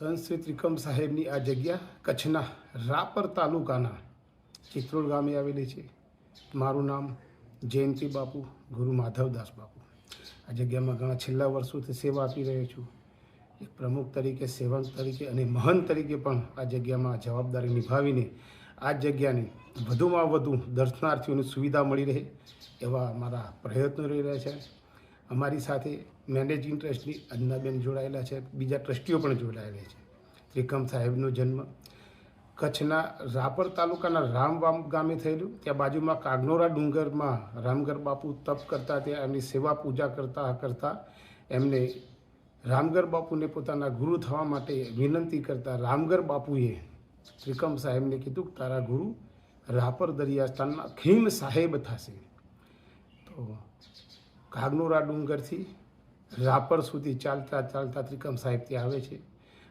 સંત શ્રી ત્રિકમ સાહેબની આ જગ્યા કચ્છના રાપર તાલુકાના ચિત્રોડ ગામે આવેલી છે. મારું નામ જયંતિ બાપુ, ગુરુ માધવદાસ બાપુ. આ જગ્યામાં ઘણા છેલ્લા વર્ષોથી સેવા આપી રહ્યો છું. એક પ્રમુખ તરીકે સેવક તરીકે અને મહંત તરીકે પણ આ જગ્યામાં જવાબદારી નિભાવીને આ જગ્યાને વધુમાં વધુ દર્શનાર્થીઓની સુવિધા મળી રહે એવા મારા પ્રયત્નો રહી રહ્યા છે. અમારી સાથે મેનેજિંગ ટ્રસ્ટની અન્નાબેન જોડાયેલા છે. બીજા ટ્રસ્ટીઓ પણ જોડાયેલા છે. ત્રિકમ સાહેબનો જન્મ કચ્છના રાપર તાલુકાના રામવામ ગામે થયેલું. ત્યાં બાજુમાં કાગનોરા ડુંગરમાં રામગર બાપુ તપ કરતા ત્યાં એમની સેવા પૂજા કરતા કરતા એમને રામગર બાપુને પોતાના ગુરુ થવા માટે વિનંતી કરતા રામગર બાપુએ ત્રિકમ સાહેબને કીધું કે, તારા ગુરુ રાપર દરિયાસ્થાનના ખીમ સાહેબ થશે. તો કાગનોરા ડુંગરથી રાપર સુધી ચાલતા ચાલતા ત્રિકમ સાહેબ ત્યાં આવે છે.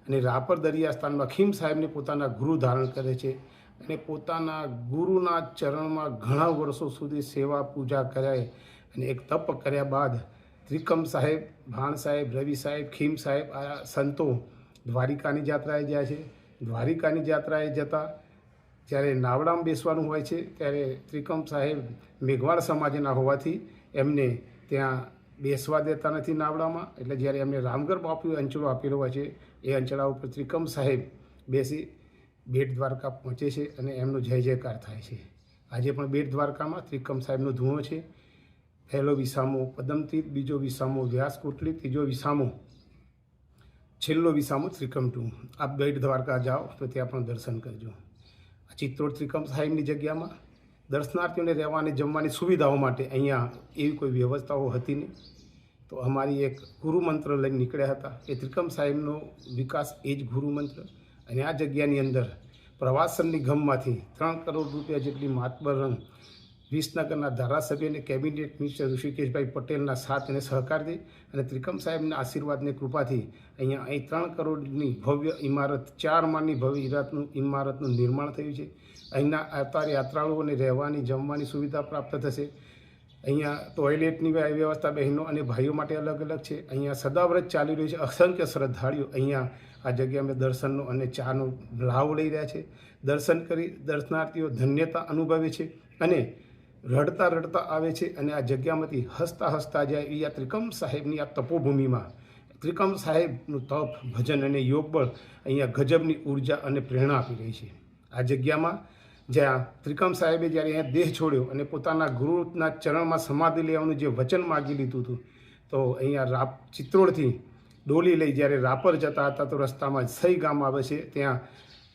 અને રાપર દરિયાસ્થાનમાં ખીમ સાહેબને પોતાના ગુરુ ધારણ કરે છે. અને પોતાના ગુરુના ચરણમાં ઘણા વર્ષો સુધી સેવા પૂજા કરાય અને એક તપ કર્યા બાદ ત્રિકમ સાહેબ, ભાણ સાહેબ, રવિ સાહેબ, ખીમ સાહેબ આ સંતો દ્વારિકાની જાત્રાએ જાય છે. દ્વારિકાની જાત્રાએ જતા જ્યારે નાવડામાં બેસવાનું હોય છે, ત્યારે ત્રિકમ સાહેબ મેઘવાળ સમાજના હોવાથી એમને ત્યાં બેસવા દેતા નથી નાવડામાં. એટલે જ્યારે એમને રામગર બાપુએ અંચળો આપેલો હોય છે, એ અંચળા ઉપર ત્રિકમ સાહેબ બેસી બેટ દ્વારકા પહોંચે છે અને એમનો જય જયકાર થાય છે. આજે પણ બેટ દ્વારકામાં ત્રિકમ સાહેબનો ધૂણો છે. પહેલો વિસામો પદમતીર્થ બીજો વિસામો વ્યાસકોટલી, ત્રીજો વિસામો, છેલ્લો વિસામો ત્રિકમ ટુ. આપ બેટ દ્વારકા જાઓ તો ત્યાં પણ દર્શન કરજો. આ ચિત્રોડ ત્રિકમ સાહેબની જગ્યામાં દર્શનાર્થીઓને રહેવાની, જમવાની સુવિધાઓ માટે અહીંયા એવી કોઈ વ્યવસ્થાઓ હતી નહીં. તો અમારી એક ગુરુમંત્ર લઈને નીકળ્યા હતા. એ ત્રિકમ સાહેબનો વિકાસ એ જ ગુરુમંત્ર અને આ જગ્યાની અંદર પ્રવાસનની ગમમાંથી ત્રણ કરોડ રૂપિયા જેટલી માતબર રંગ વિસનગરના ધારાસભ્ય અને કેબિનેટ મિનિસ્ટર ઋષિકેશભાઈ પટેલના સાથ અને સહકારથી અને ત્રિકમ સાહેબના આશીર્વાદની કૃપાથી અહીંયા અહીં ત્રણ કરોડની ભવ્ય ઇમારત, ચાર માળની ભવ્ય ઇમારતનું ઇમારતનું નિર્માણ થયું છે. અહીંના આવતા યાત્રાળુઓને રહેવાની, જમવાની સુવિધા પ્રાપ્ત થશે. અહીંયા ટોયલેટની વ્યવસ્થા બહેનો અને ભાઈઓ માટે અલગ અલગ છે. અહીંયા સદાવ્રત ચાલી રહ્યું છે. અસંખ્ય શ્રદ્ધાળુઓ અહીંયા આ જગ્યામાં દર્શનનો અને ચાનો લાભ લઈ રહ્યા છે. દર્શન કરી દર્શનાર્થીઓ ધન્યતા અનુભવે છે અને રડતા રડતા આવે છે અને આ જગ્યામાંથી હસતા હસતા જાય એ આ ત્રિકમ સાહેબની આ તપોભૂમિમાં. ત્રિકમ સાહેબનું તપ, ભજન અને યોગ બળ અહીંયા ગજબની ઊર્જા અને પ્રેરણા આપી રહી છે. આ જગ્યામાં જ્યાં ત્રિકમ સાહેબે જ્યારે અહીંયા દેહ છોડ્યો અને પોતાના ગુરુના ચરણમાં સમાધિ લેવાનું જે વચન માગી લીધું હતું, તો અહીંયા રાપ ચિત્રોડથી ડોલી લઈ જ્યારે રાપર જતા હતા તો રસ્તામાં સઈ ગામ આવે છે, ત્યાં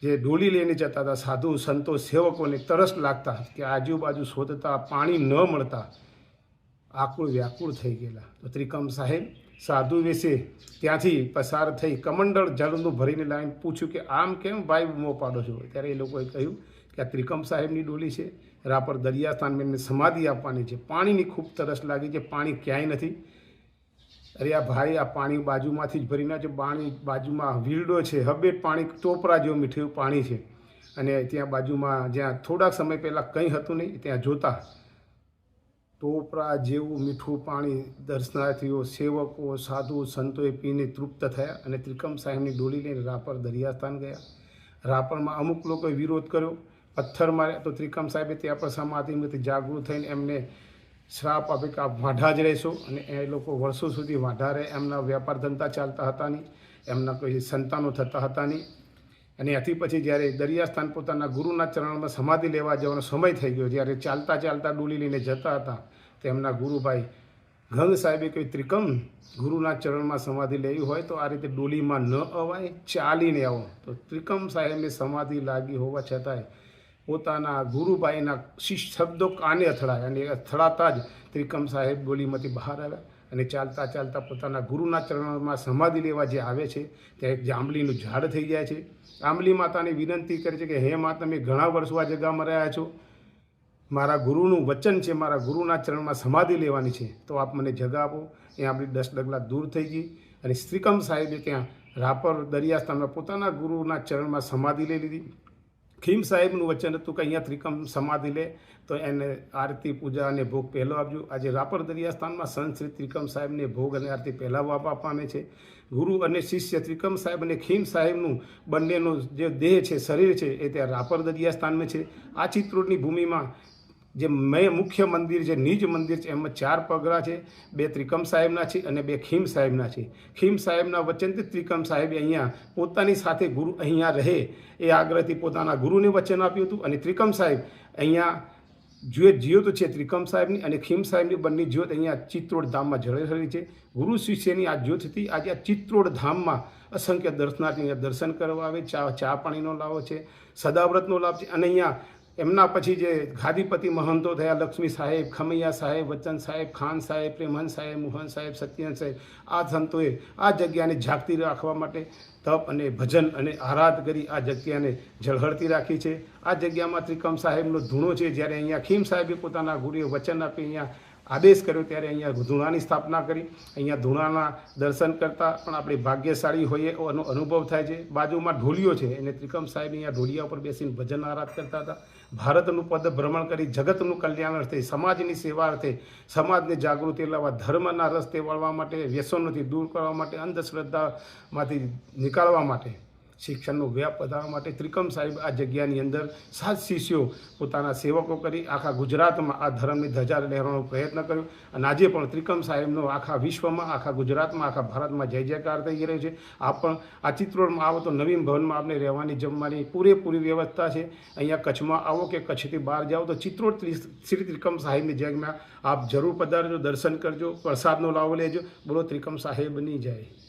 જે ડોલી લઈને જતા હતા, સાધુ સંતો, સેવકોને તરસ લાગતા કે આજુબાજુ શોધતા પાણી ન મળતા, આકુળ વ્યાકુળ થઈ ગયેલા. તો ત્રિકમ સાહેબ, સાધુ વિશે ત્યાંથી પસાર થઈ કમંડળ જળનું ભરીને લાવીને પૂછ્યું કે, આમ કેમ ભાઈ બૂમો પાડો છો? ત્યારે એ લોકોએ કહ્યું કે, આ ત્રિકમ સાહેબની ડોલી છે. રાપર દરિયા સ્થાન એમને સમાધિ આપવાની છે. પાણીની ખૂબ તરસ લાગી છે. પાણી ક્યાંય નથી. અરે આ ભાઈ, આ પાણી બાજુમાંથી જ ભરીને છે પાણી બાજુમાં વીરડો છે હબેટ પાણી ટોપરા જેવું મીઠું પાણી છે. અને ત્યાં બાજુમાં જ્યાં થોડાક સમય પહેલાં કંઈ હતું નહીં, ત્યાં જોતા ટોપરા જેવું મીઠું પાણી દર્શનાર્થીઓ, સેવકો, સાધુ, સંતોએ પીને તૃપ્ત થયા અને ત્રિકમ સાહેબની ડોલી લઈને રાપર દરિયાસ્થાન ગયા. રાપરમાં અમુક લોકોએ વિરોધ કર્યો, પથ્થર માર્યા તો ત્રિકમ સાહેબે ત્યાં પર સમાધિમાંથી જાગૃત થઈને એમને શ્રાપ આપે કે આપ વાંઢા જ રહેશો અને એ લોકો વર્ષો સુધી વાંઢા રહે. એમના વ્યાપાર ધંધા ચાલતા હતા નહીં. એમના કોઈ સંતાનો થતા હતા નહીં. અને એથી પછી જ્યારે દરિયાસ્થાન પોતાના ગુરુના ચરણમાં સમાધિ લેવા જવાનો સમય થઈ ગયો, જ્યારે ચાલતા ચાલતા ડોલી લઈને જતા હતા, તો એમના ગુરુભાઈ ગંગ સાહેબે કોઈ ત્રિકમ ગુરુના ચરણમાં સમાધિ લેવી હોય તો આ રીતે ડોલીમાં ન અવાય, ચાલીને આવો. તો ત્રિકમ સાહેબને સમાધિ લાગી હોવા છતાંય પોતાના ગુરુભાઈના શિષ્ય શબ્દો કાને અથડાય અને અથડાતા જ ત્રિકમ સાહેબ બોલીમાંથી બહાર આવ્યા અને ચાલતા ચાલતા પોતાના ગુરુના ચરણોમાં સમાધિ લેવા જે આવે છે, ત્યાં એક જાંબલીનું ઝાડ થઈ જાય છે. આંબલી માતાને વિનંતી કરે છે કે, હે મા, તમે ઘણા વર્ષો આ જગામાં રહ્યા છો. મારા ગુરુનું વચન છે, મારા ગુરુના ચરણમાં સમાધિ લેવાની છે. તો આપ મને જગા આપો. એ આપણી દસ ડગલા દૂર થઈ ગઈ અને શ્રીકમ સાહેબે ત્યાં રાપર દરિયાસ્થાનમાં પોતાના ગુરુના ચરણમાં સમાધિ લઈ લીધી. ખીમ સાહેબનું વચન હતું કે અહીંયા ત્રિકમ સમાધિ લે, તો એને આરતી, પૂજા અને ભોગ પહેલો આપજો. આજે રાપર દરિયાસ્થાનમાં સંત શ્રી ત્રિકમ સાહેબને ભોગ અને આરતી પહેલાં આપવા પામે છે. ગુરુ અને શિષ્ય ત્રિકમ સાહેબ અને ખીમ સાહેબનું બંનેનો જે દેહ છે, શરીર છે, એ ત્યાં રાપર દરિયા સ્થાનમાં છે. આ ચિત્રોડની ભૂમિમાં જે મેં મુખ્ય મંદિર જે નિજ મંદિર છે, એમાં ચાર પગરા છે, બે ત્રિકમ સાહેબના છે અને બે ખીમ સાહેબના છે. ખીમ સાહેબના વચનથી ત્રિકમ સાહેબે અહીંયા પોતાની સાથે ગુરુ અહીંયા રહે એ આગ્રહથી પોતાના ગુરુને વચન આપ્યું હતું અને ત્રિકમ સાહેબ અહીંયા જ્યોત જ્યોત છે, ત્રિકમ સાહેબની અને ખીમ સાહેબની બંને જ્યોત અહીંયા ચિત્રોડ ધામમાં જળેલી છે. ગુરુ શિષ્યની આ જ્યોતથી આજે આ ચિત્રોડ ધામમાં અસંખ્ય દર્શનાર્થી દર્શન કરવા આવે ચા ચા પાણીનો લાવો છે, સદાવ્રતનો લાભ છે અને અહીંયા એમના પછી જે ગાદીપતિ મહંતો થયા, લક્ષ્મી સાહેબ, ખમૈયા સાહેબ, વચન સાહેબ, ખાન સાહેબ પ્રેમહન સાહેબ, મોહન સાહેબ, સત્યન સાહેબ, આ સંતોએ આ જગ્યાને જાગતી રાખવા માટે તપ અને ભજન અને આરાધ કરી આ જગ્યાને ઝળહળતી રાખી છે. આ જગ્યામાં ત્રિકમ સાહેબનો ધૂણો છે. જ્યારે અહીંયા ખીમ સાહેબે પોતાના ગુરુએ વચન આપી અહીંયા આદેશ કર્યો ત્યારે અહીંયા ધૂણાની સ્થાપના કરી, અહીંયા ધૂણાના દર્શન કરતાં પણ આપણે ભાગ્યશાળી હોઈએ એનો અનુભવ થાય છે. બાજુમાં ઢોલિયો છે, એને ત્રિકમ સાહેબ અહીંયા ઢોલિયા ઉપર બેસીને ભજન આરાધ કરતા હતા. ભારતનું પદ ભ્રમણ કરી જગતનું કલ્યાણ અર્થે, સમાજની સેવા અર્થે, સમાજને જાગૃતિ લાવવા, ધર્મના રસ્તે વળવા માટે, વ્યસનોથી દૂર કરવા માટે, અંધશ્રદ્ધામાંથી નીકાળવા માટે શિક્ષણનો વ્યાપ વધારવા માટે ત્રિકમ સાહેબ આ જગ્યાની અંદર સાત શિષ્યો પોતાના સેવકો કરી આખા ગુજરાતમાં આ ધર્મની ધજા લહેરવાનો પ્રયત્ન કર્યો. અને આજે પણ ત્રિકમ સાહેબનો આખા વિશ્વમાં, આખા ગુજરાતમાં, આખા ભારતમાં જય જયકાર થઈ રહ્યો છે. આ પણ આ ચિત્રોડમાં આવો તો નવીન ભવનમાં આપણે રહેવાની જમવાની પૂરેપૂરી વ્યવસ્થા છે. અહીંયા કચ્છમાં આવો કે કચ્છથી બહાર જાઓ તો ચિત્રોડ ત્રિ- શ્રી ત્રિકમ સાહેબની જગ્યામાં આપ જરૂર પધારજો, દર્શન કરજો, પ્રસાદનો લાવો લેજો. બોલો ત્રિકમ સાહેબની જય.